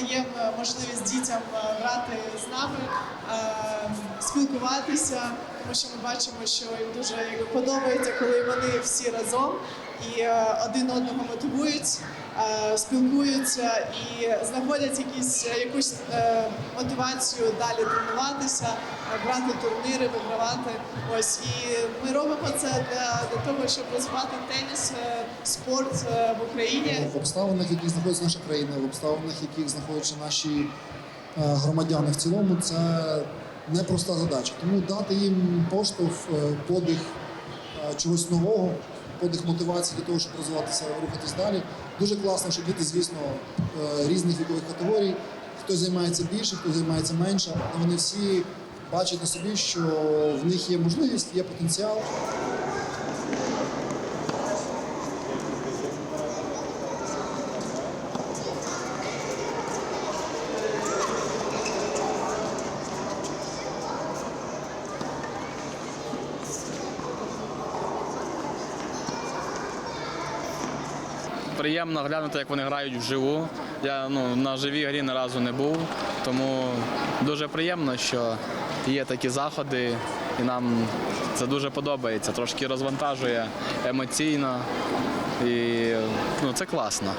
даємо можливість дітям е, грати з нами, е, спілкуватися, тому що ми бачимо, що їм дуже подобається, коли вони всі разом і е, один одного мотивують, е, спілкуються і знаходять якісь, якусь е, мотивацію далі тренуватися, е, брати турніри, вигравати. Ось і ми робимо це для, для того, щоб розвивати теніс, е, спорт е, в Україні. В обставинах, в яких знаходиться наша країна, в обставинах, в яких знаходяться наші е, громадяни в цілому, це непроста задача. Тому дати їм поштовх, е, подих чогось нового, подих мотивації для того, щоб розвиватися, рухатись далі. Дуже класно, що діти, звісно, різних вікових категорій. Хтось займається більше, хтось займається менше, але вони всі бачать на собі, що в них є можливість, є потенціал. Приємно глянути, як вони грають вживу. Я ну, на живій грі ні разу не був, тому дуже приємно, що є такі заходи, і нам це дуже подобається. Трошки розвантажує емоційно і ну, це класно.